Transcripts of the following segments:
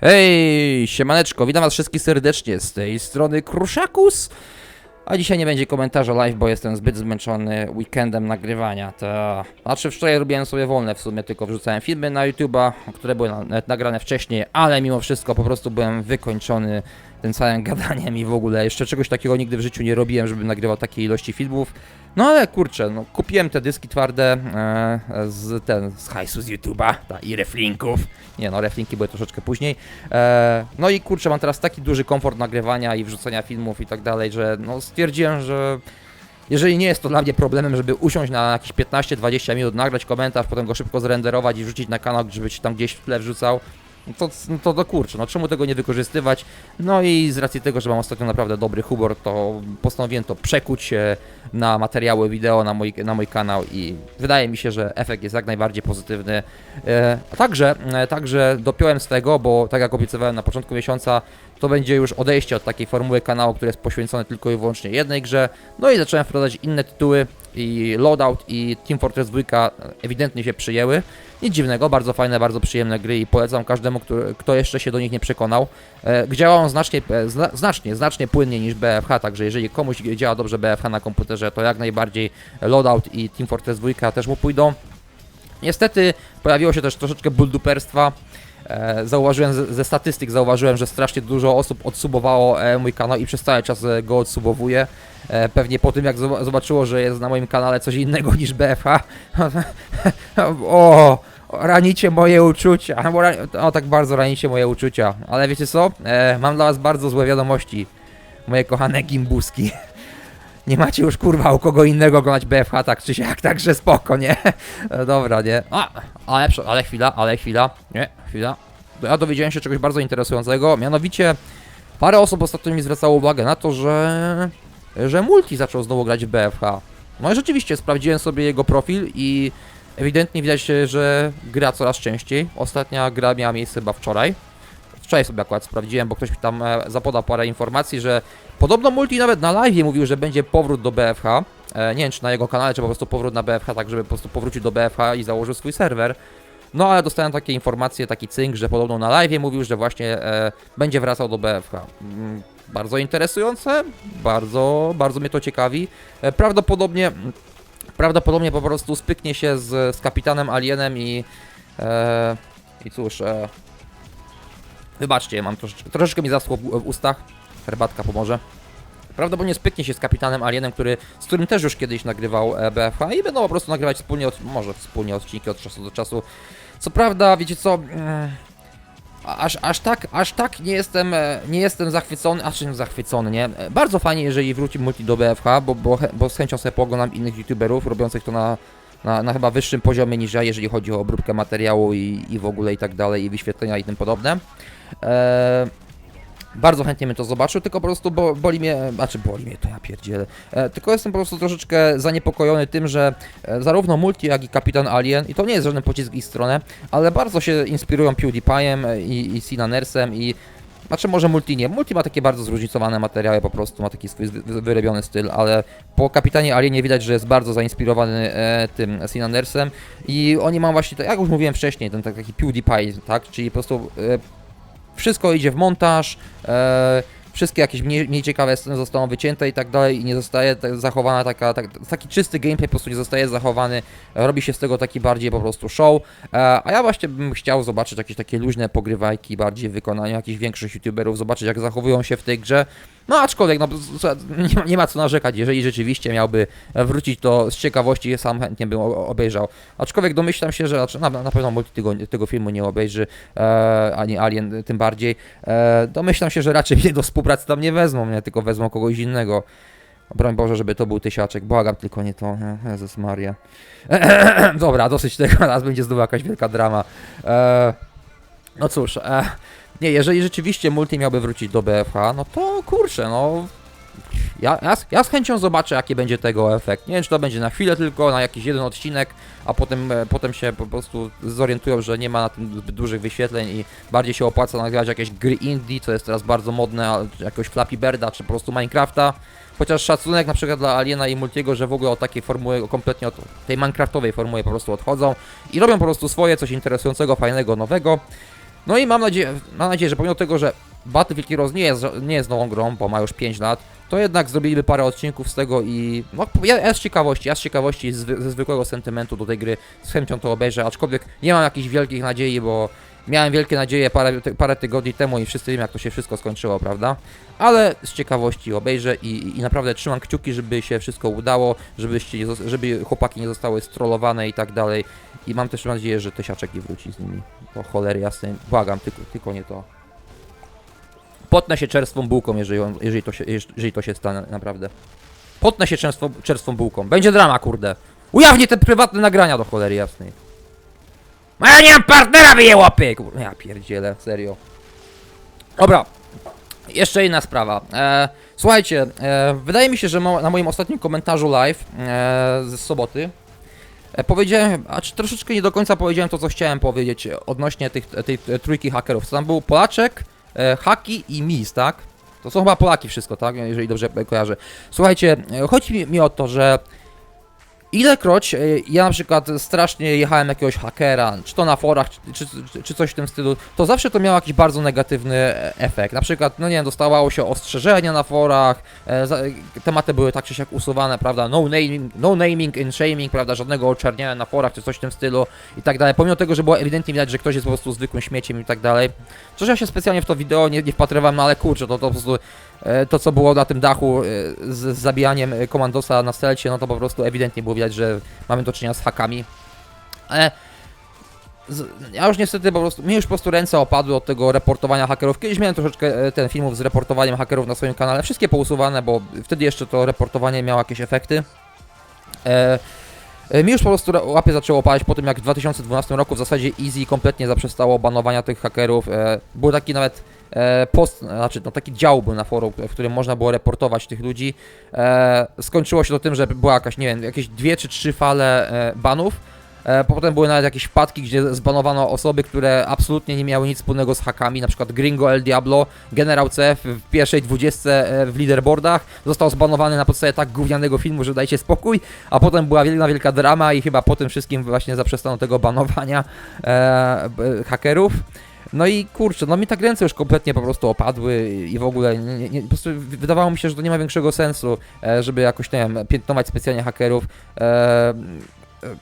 Hej, siemaneczko, witam was wszystkich serdecznie z tej strony Kruszakus. A dzisiaj nie będzie komentarza live, bo jestem zbyt zmęczony weekendem nagrywania. To... Znaczy wczoraj robiłem sobie wolne w sumie, tylko wrzucałem filmy na YouTube'a, które były nagrane wcześniej, ale mimo wszystko po prostu byłem wykończony tym całym gadaniem i w ogóle jeszcze czegoś takiego nigdy w życiu nie robiłem, żeby nagrywał takiej ilości filmów. No ale kurczę, no kupiłem te dyski twarde e, z ten, z hajsu z YouTube'a ta, i reflinków. Nie no, reflinki były troszeczkę później. E, no i kurczę, mam teraz taki duży komfort nagrywania i wrzucania filmów i tak dalej, że no stwierdziłem, że jeżeli nie jest to dla mnie problemem, żeby usiąść na jakieś 15-20 minut, nagrać komentarz, potem go szybko zrenderować i wrzucić na kanał, żeby się tam gdzieś w tle wrzucał, no to, no to, to kurczę, no czemu tego nie wykorzystywać? No i z racji tego, że mam ostatnio naprawdę dobry humor, to postanowiłem to przekuć na materiały wideo na mój, na mój kanał i wydaje mi się, że efekt jest jak najbardziej pozytywny. E, a także, e, także dopiąłem swego, bo tak jak obiecywałem na początku miesiąca, to będzie już odejście od takiej formuły kanału, który jest poświęcony tylko i wyłącznie jednej grze. No i zacząłem wprowadzać inne tytuły i Loadout i Team Fortress 2 ewidentnie się przyjęły. Nic dziwnego, bardzo fajne, bardzo przyjemne gry i polecam każdemu, kto jeszcze się do nich nie przekonał. E, działają znacznie, e, zna, znacznie, znacznie płynniej niż BFH, także jeżeli komuś działa dobrze BFH na komputerze, to jak najbardziej Loadout i Team Fortress 2 też mu pójdą. Niestety pojawiło się też troszeczkę bullduperstwa. E, zauważyłem ze, statystyk, zauważyłem, że strasznie dużo osób odsubowało e, mój kanał i przez cały czas e, go odsubowuje. Pewnie po tym jak zob- zobaczyło, że jest na moim kanale coś innego niż BFH. o, ranicie moje uczucia. Ra- o, tak bardzo ranicie moje uczucia. Ale wiecie co? Mam dla was bardzo złe wiadomości. Moje kochane gimbuski. Nie macie już kurwa u kogo innego oglądać BFH tak czy siak, także spoko, nie? E, Dobra, nie? A, ale, ale chwila, ale chwila, nie, chwila. Ja dowiedziałem się czegoś bardzo interesującego, mianowicie parę osób ostatnio mi zwracało uwagę na to, że, że Multi zaczął znowu grać w BFH. No i rzeczywiście, sprawdziłem sobie jego profil i ewidentnie widać, że gra coraz częściej. Ostatnia gra miała miejsce chyba wczoraj. Wczoraj sobie akurat sprawdziłem, bo ktoś mi tam e, zapodał parę informacji, że podobno Multi nawet na live mówił, że będzie powrót do BFH. E, nie wiem, czy na jego kanale, czy po prostu powrót na BFH, tak żeby po prostu powrócił do BFH i założył swój serwer. No ale dostałem takie informacje, taki cynk, że podobno na live mówił, że właśnie e, będzie wracał do BFH. Mm, bardzo interesujące, bardzo, bardzo mnie to ciekawi. E, prawdopodobnie, prawdopodobnie po prostu spyknie się z, z kapitanem Alienem i, e, i cóż, e, wybaczcie, mam troszeczkę, troszeczkę mi zaschło w, ustach, herbatka pomoże. Prawdopodobnie spyknie się z kapitanem Alienem, który, z którym też już kiedyś nagrywał e, BFH i będą po prostu nagrywać wspólnie, od, może wspólnie odcinki od czasu do czasu. Co prawda, wiecie co, mm, aż, aż tak, aż tak nie jestem, e, nie jestem zachwycony, a czym zachwycony, nie? E, Bardzo fajnie, jeżeli wróci multi do BFH, bo, bo, bo z chęcią sobie pooglądam innych youtuberów robiących to na, na, na chyba wyższym poziomie niż ja, jeżeli chodzi o obróbkę materiału i, i w ogóle i tak dalej, i wyświetlenia i tym podobne. E, bardzo chętnie bym to zobaczył, tylko po prostu bo, boli mnie, znaczy boli mnie, to ja pierdzielę. E, tylko jestem po prostu troszeczkę zaniepokojony tym, że e, zarówno Multi, jak i Kapitan Alien, i to nie jest żaden pocisk w ich stronę, ale bardzo się inspirują PewDiePie'em i, i Sinanersem i znaczy może Multi nie. Multi ma takie bardzo zróżnicowane materiały, po prostu ma taki swój wy- wyrobiony styl, ale po Kapitanie Alienie widać, że jest bardzo zainspirowany e, tym Sinanersem i oni mają właśnie, tak, jak już mówiłem wcześniej, ten taki PewDiePie, tak, czyli po prostu e, wszystko idzie w montaż, e, wszystkie jakieś mniej, mniej ciekawe sceny zostaną wycięte i tak dalej i nie zostaje tak zachowana taka, tak, taki czysty gameplay po prostu nie zostaje zachowany, robi się z tego taki bardziej po prostu show, e, a ja właśnie bym chciał zobaczyć jakieś takie luźne pogrywajki bardziej w wykonaniu jakichś większych youtuberów, zobaczyć jak zachowują się w tej grze, no aczkolwiek no, nie, ma, nie co narzekać, jeżeli rzeczywiście miałby wrócić to z ciekawości, sam chętnie bym obejrzał, aczkolwiek domyślam się, że znaczy, na, na pewno multi tego, tego filmu nie obejrzy, e, ani Alien tym bardziej, e, domyślam się, że raczej mnie do współpracy tam nie wezmą, nie, tylko wezmą kogoś innego. Broń Boże, żeby to był tysiaczek, błagam, tylko nie to, Jezus Maria. Dobra, dosyć tego, teraz będzie znowu jakaś wielka drama. E, no cóż, e, nie, jeżeli rzeczywiście multi miałby wrócić do BFH, no to kurczę, no... Ja, ja, ja z chęcią zobaczę, jaki będzie tego efekt. Nie wiem, czy to będzie na chwilę tylko, na jakiś jeden odcinek, a potem, e, potem się po prostu zorientują, że nie ma na tym dużych wyświetleń i bardziej się opłaca nagrywać jakieś gry indie, co jest teraz bardzo modne, jakiegoś Flappy Birda, czy po prostu Minecrafta. Chociaż szacunek na przykład dla Aliena i Multiego, że w ogóle od takiej formuły, kompletnie od tej Minecraftowej formuły po prostu odchodzą i robią po prostu swoje, coś interesującego, fajnego, nowego. No i mam nadzieję, mam nadzieję, że pomimo tego, że Battlefield Heroes nie jest, nie jest nową grą, bo ma już 5 lat, to jednak zrobiliby parę odcinków z tego i no, ja, ja z ciekawości, ja z ciekawości, ze zwykłego sentymentu do tej gry z chęcią to obejrzę, aczkolwiek nie mam jakichś wielkich nadziei, bo miałem wielkie nadzieje parę, parę tygodni temu i wszyscy wiemy jak to się wszystko skończyło, prawda? Ale z ciekawości obejrzę i, i naprawdę trzymam kciuki, żeby się wszystko udało, żebyście, nie żeby chłopaki nie zostały strollowane i tak dalej. I mam też nadzieję, że Tysiaczek i wróci z nimi. O cholery jasnej, błagam, tylko, tylko nie to. Potnę się czerstwą bułką, jeżeli, on, jeżeli, to się, jeżeli to się stanie, naprawdę. Potnę się czerstwą, czerstwą bułką. Będzie drama, kurde. Ujawnię te prywatne nagrania do cholery jasnej. A ja nie mam partnera, wyje łapy! Kur- Ja pierdzielę, serio. Dobra, jeszcze inna sprawa. E, słuchajcie, e, wydaje mi się, że na moim ostatnim komentarzu live e, z soboty e, powiedziałem, a czy troszeczkę nie do końca powiedziałem to, co chciałem powiedzieć odnośnie tych, tej tej trójki hakerów. Tam był Polaczek, e, Haki i Mis, tak? To są chyba Polaki wszystko, tak? Jeżeli dobrze kojarzę. Słuchajcie, e, chodzi mi o to, że ilekroć e, ja na przykład strasznie jechałem jakiegoś hakera, czy to na forach, czy, czy, czy- coś w tym stylu, to zawsze to miało jakiś bardzo negatywny e, efekt. Na przykład, no nie wiem, dostawało się ostrzeżenia na forach, e, tematy były tak czy siak usuwane, prawda, no naming, no naming and shaming, prawda, żadnego oczerniania na forach, czy coś w tym stylu i tak dalej, pomimo tego, że było ewidentnie widać, że ktoś jest po prostu zwykłym śmieciem i tak dalej. Przecież ja się specjalnie w to wideo nie, nie wpatrywałem, no ale kurczę, to, to po prostu to, co było na tym dachu e, z, zabijaniem e, komandosa na stelcie, no to po prostu ewidentnie było widać, że mamy do czynienia z hakami. Ale ja już niestety po prostu, mi już po prostu ręce opadły od tego reportowania hakerów. Kiedyś miałem troszeczkę e, ten filmów z reportowaniem hakerów na swoim kanale, wszystkie pousuwane, bo wtedy jeszcze to reportowanie miało jakieś efekty. E, e, mi już po prostu łapie zaczęło opalać po tym, jak w 2012 roku w zasadzie Easy kompletnie zaprzestało banowania tych hakerów. E, był taki nawet e, post, znaczy no taki dział był na forum, w którym można było reportować tych ludzi. E, skończyło się to tym, że była jakaś, nie wiem, jakieś dwie czy trzy fale e, banów. E, Potem były nawet jakieś wpadki, gdzie zbanowano osoby, które absolutnie nie miały nic wspólnego z hakami, na przykład Gringo El Diablo, generał CF w pierwszej dwudziestce e, w leaderboardach, został zbanowany na podstawie tak gównianego filmu, że dajcie spokój, a potem była wielka, wielka drama i chyba po tym wszystkim właśnie zaprzestano tego banowania e, hakerów. No i kurczę, no mi tak ręce już kompletnie po prostu opadły i w ogóle nie, nie, po prostu wydawało mi się, że to nie ma większego sensu, e, żeby jakoś, nie wiem, piętnować specjalnie hakerów.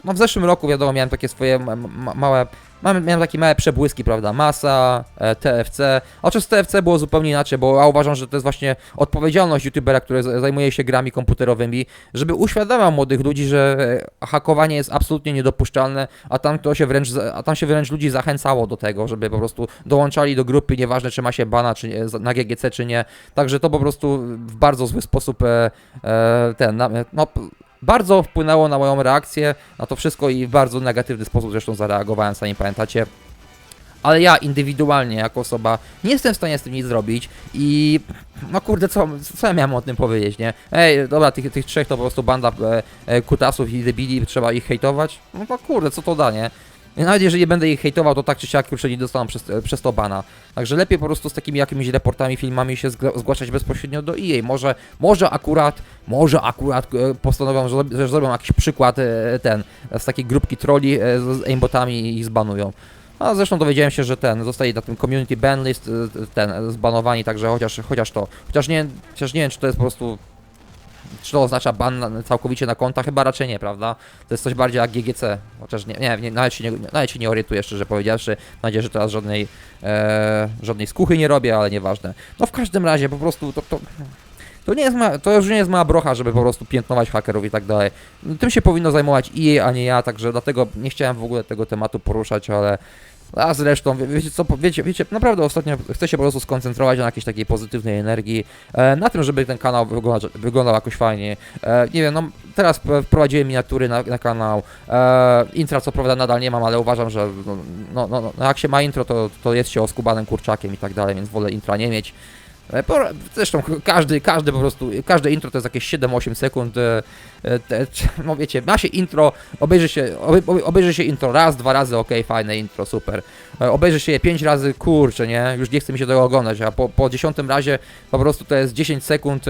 No w zeszłym roku, wiadomo, miałem takie swoje ma, ma, małe, miałem takie małe przebłyski, prawda, Masa, e, TFC, chociaż z TFC było zupełnie inaczej, bo ja uważam, że to jest właśnie odpowiedzialność youtubera, który zajmuje się grami komputerowymi, żeby uświadamiał młodych ludzi, że e, hakowanie jest absolutnie niedopuszczalne, a tam to się wręcz, a tam się wręcz ludzi zachęcało do tego, żeby po prostu dołączali do grupy, nieważne czy ma się bana czy nie, na GGC czy nie, także to po prostu w bardzo zły sposób e, ten, no, bardzo wpłynęło na moją reakcję na to wszystko i w bardzo negatywny sposób zresztą zareagowałem, sami pamiętacie. Ale ja indywidualnie, jako osoba, nie jestem w stanie z tym nic zrobić i no kurde, co, co ja miałem o tym powiedzieć, nie? Ej, dobra, tych, tych trzech to po prostu banda e, e, kutasów i debili, trzeba ich hejtować? No kurde, co to da, nie? Nawet jeżeli będę ich hejtował, to tak czy siak już nie dostaną przez, e, przez to bana. Także lepiej po prostu z takimi jakimiś reportami, filmami się zgłaszać bezpośrednio do EA. Może, może akurat, może akurat e, postanowią, że, że zrobią jakiś przykład e, ten, z takiej grupki trolli e, z, aimbotami i ich zbanują. A zresztą dowiedziałem się, że ten, zostali na tym community ban list, ten, zbanowani, także chociaż, chociaż to, chociaż nie, chociaż nie wiem, czy to jest po prostu czy to oznacza ban całkowicie na konta? Chyba raczej nie, prawda? To jest coś bardziej jak GGC. Chociaż nie, nie, nie, nawet, się nie nawet się nie orientuję, szczerze powiedziawszy. Mam nadzieję, że teraz żadnej, e, żadnej skuchy nie robię, ale nieważne. No w każdym razie po prostu to, to, to, nie jest ma, to już nie jest mała brocha, żeby po prostu piętnować hakerów i tak dalej. Tym się powinno zajmować EA, a nie ja, także dlatego nie chciałem w ogóle tego tematu poruszać, ale a zresztą, wie- wiecie co, wiecie, wiecie, naprawdę ostatnio chcę się po prostu skoncentrować na jakiejś takiej pozytywnej energii, e, na tym, żeby ten kanał wyglądał, wyglądał jakoś fajnie. E, nie wiem, no teraz wprowadziłem miniatury na, na kanał, e, intra co prawda nadal nie mam, ale uważam, że no, no, no, no, jak się ma intro, to, to jest się oskubanym kurczakiem i tak dalej, więc wolę intra nie mieć. E, Zresztą każdy, każdy po prostu, każde intro to jest jakieś 7-8 sekund. e, e, te- No wiecie, ma się intro, obejrzy się, obe- obe- obejrzy się intro raz, dwa razy, okej, fajne intro, super. Obejrzy się je 5 razy, kurczę, nie? Już nie chce mi się tego oglądać, a po, po dziesiątym razie po prostu to jest 10 sekund,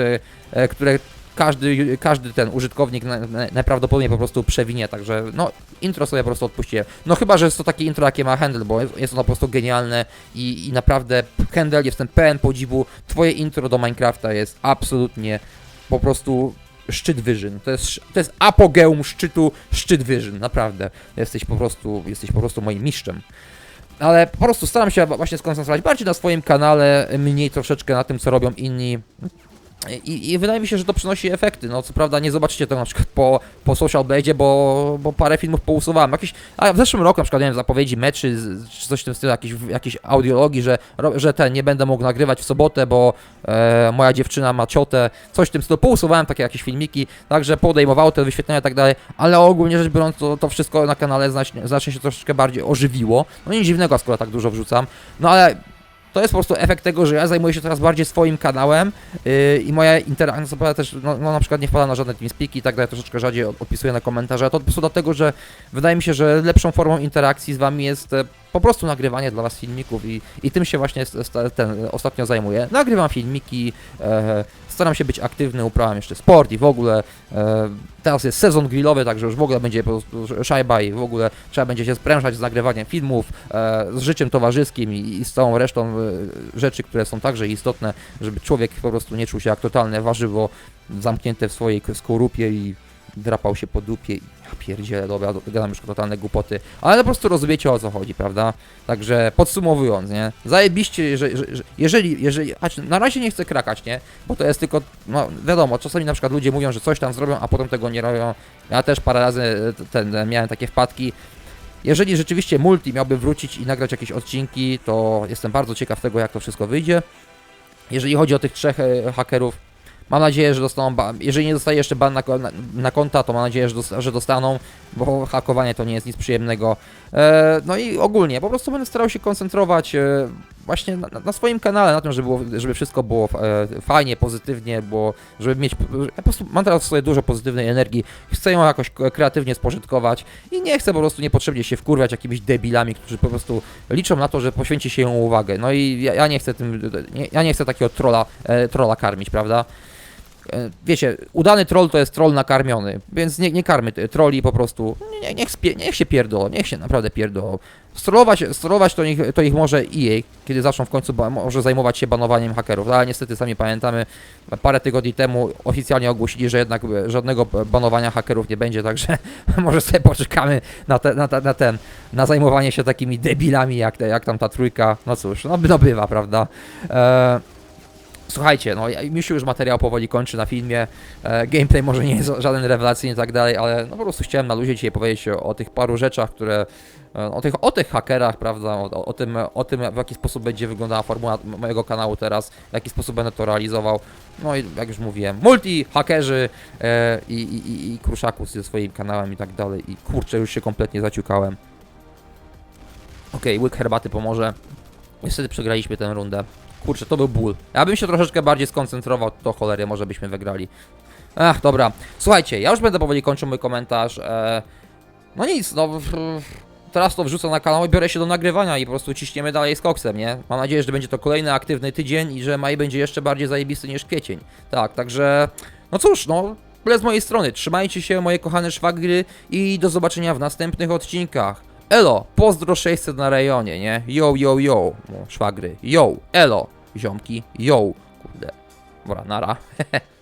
które każdy, każdy ten użytkownik na, na, najprawdopodobniej po prostu przewinie, także no intro sobie po prostu odpuściłem. No chyba, że jest to takie intro, jakie ma Handel, bo jest ono po prostu genialne i, i naprawdę Handel, jestem pełen podziwu, twoje intro do Minecrafta jest absolutnie po prostu szczyt wyżyn. To jest, to jest apogeum szczytu, szczyt wyżyn, naprawdę. Jesteś po prostu, jesteś po prostu moim mistrzem. Ale po prostu staram się właśnie skoncentrować bardziej na swoim kanale, mniej troszeczkę na tym, co robią inni. I, I wydaje mi się, że to przynosi efekty. No co prawda nie zobaczycie tego na przykład po, po Social Blade, bo, bo parę filmów pousuwałem. Jakieś, a w zeszłym roku na przykład wiem, zapowiedzi meczy, czy coś w tym stylu, jakieś, jakieś audiologii, że, że ten nie będę mógł nagrywać w sobotę, bo e, moja dziewczyna ma ciotę, coś w tym stylu. Pousuwałem takie jakieś filmiki, także podejmowało te wyświetlenia i tak dalej, ale ogólnie rzecz biorąc to, to wszystko na kanale znacznie, znacznie się troszeczkę bardziej ożywiło. No nic dziwnego, skoro tak dużo wrzucam. No ale to jest po prostu efekt tego, że ja zajmuję się coraz bardziej swoim kanałem yy, i moja interakcja też, no, no na przykład nie wpada na żadne TeamSpeaki i tak dalej, troszeczkę rzadziej od- odpisuję na komentarze, to po prostu dlatego, że wydaje mi się, że lepszą formą interakcji z wami jest e, po prostu nagrywanie dla was filmików i, i tym się właśnie ten, ostatnio zajmuję. Nagrywam filmiki, e, staram się być aktywny, uprawiam jeszcze sport i w ogóle e, teraz jest sezon grillowy, także już w ogóle będzie po prostu szajba i w ogóle trzeba będzie się sprężać z nagrywaniem filmów, e, z życiem towarzyskim i, i z całą resztą e, rzeczy, które są także istotne, żeby człowiek po prostu nie czuł się jak totalne warzywo zamknięte w swojej skorupie i drapał się po dupie i ja pierdzielę, dobra, do- gadam już totalne głupoty, ale po prostu rozumiecie o co chodzi, prawda? Także podsumowując, nie? Zajebiście, jeżeli, jeżeli, jeżeli a, na razie nie chcę krakać, nie? Bo to jest tylko, no wiadomo, czasami na przykład ludzie mówią, że coś tam zrobią, a potem tego nie robią. Ja też parę razy e, ten, e, miałem takie wpadki. Jeżeli rzeczywiście multi miałby wrócić i nagrać jakieś odcinki, to jestem bardzo ciekaw tego, jak to wszystko wyjdzie. Jeżeli chodzi o tych trzech e, hakerów, mam nadzieję, że dostaną ban. Jeżeli nie dostaje jeszcze ban na, na, na konta, to mam nadzieję, że, że dostaną, bo hakowanie to nie jest nic przyjemnego. E, no i ogólnie, po prostu będę starał się koncentrować e, właśnie na, na swoim kanale, na tym, żeby, było, żeby wszystko było e, fajnie, pozytywnie, bo żeby mieć. Ja po prostu mam teraz w sobie dużo pozytywnej energii, chcę ją jakoś kreatywnie spożytkować i nie chcę po prostu niepotrzebnie się wkurwiać jakimiś debilami, którzy po prostu liczą na to, że poświęci się ją uwagę. No i ja, ja nie chcę tym. Nie, ja nie chcę takiego trolla, e, trolla karmić, prawda? E, Wiecie, udany troll to jest troll nakarmiony, więc nie, nie karmy t- trolli po prostu. Nie, niech, spie, niech się pierdolą, niech się naprawdę pierdolą. Strollować, strollować to, ich, to ich może EA, kiedy zaczną w końcu może zajmować się banowaniem hakerów, ale niestety sami pamiętamy, parę tygodni temu oficjalnie ogłosili, że jednak e, żadnego banowania hakerów nie będzie, także może sobie poczekamy na, te, na, na ten, na zajmowanie się takimi debilami jak, te, jak tam ta trójka, no cóż, no, no bywa, prawda. E, Słuchajcie, no mi się już materiał powoli kończy na filmie. E, gameplay może nie jest żaden rewelacyjny i tak dalej, ale no po prostu chciałem na luzie dzisiaj powiedzieć o, o tych paru rzeczach, które. e, O tych, o tych hakerach, prawda? O, o, tym, o tym, w jaki sposób będzie wyglądała formuła mojego kanału teraz, w jaki sposób będę to realizował. No i jak już mówiłem, multi, hakerzy e, i, i, i, ze swoim kanałem i tak dalej. I kurczę, już się kompletnie zaciukałem. Okej, łyk herbaty pomoże. Niestety przegraliśmy tę rundę. Kurczę, to był ból. Ja bym się troszeczkę bardziej skoncentrował, to cholery, może byśmy wygrali. Ach, dobra. Słuchajcie, ja już będę powoli kończył mój komentarz. E, no nic, no. Teraz to wrzucę na kanał i biorę się do nagrywania i po prostu ciśniemy dalej z koksem, nie? Mam nadzieję, że będzie to kolejny aktywny tydzień i że maj będzie jeszcze bardziej zajebisty niż kwiecień. Tak, także. No cóż, no. Tyle z mojej strony. Trzymajcie się, moje kochane szwagry i do zobaczenia w następnych odcinkach. Elo, pozdro 600 na rejonie, nie? Yo, yo, yo, no, szwagry, yo, elo, ziomki, yo, kurde, dobra, nara.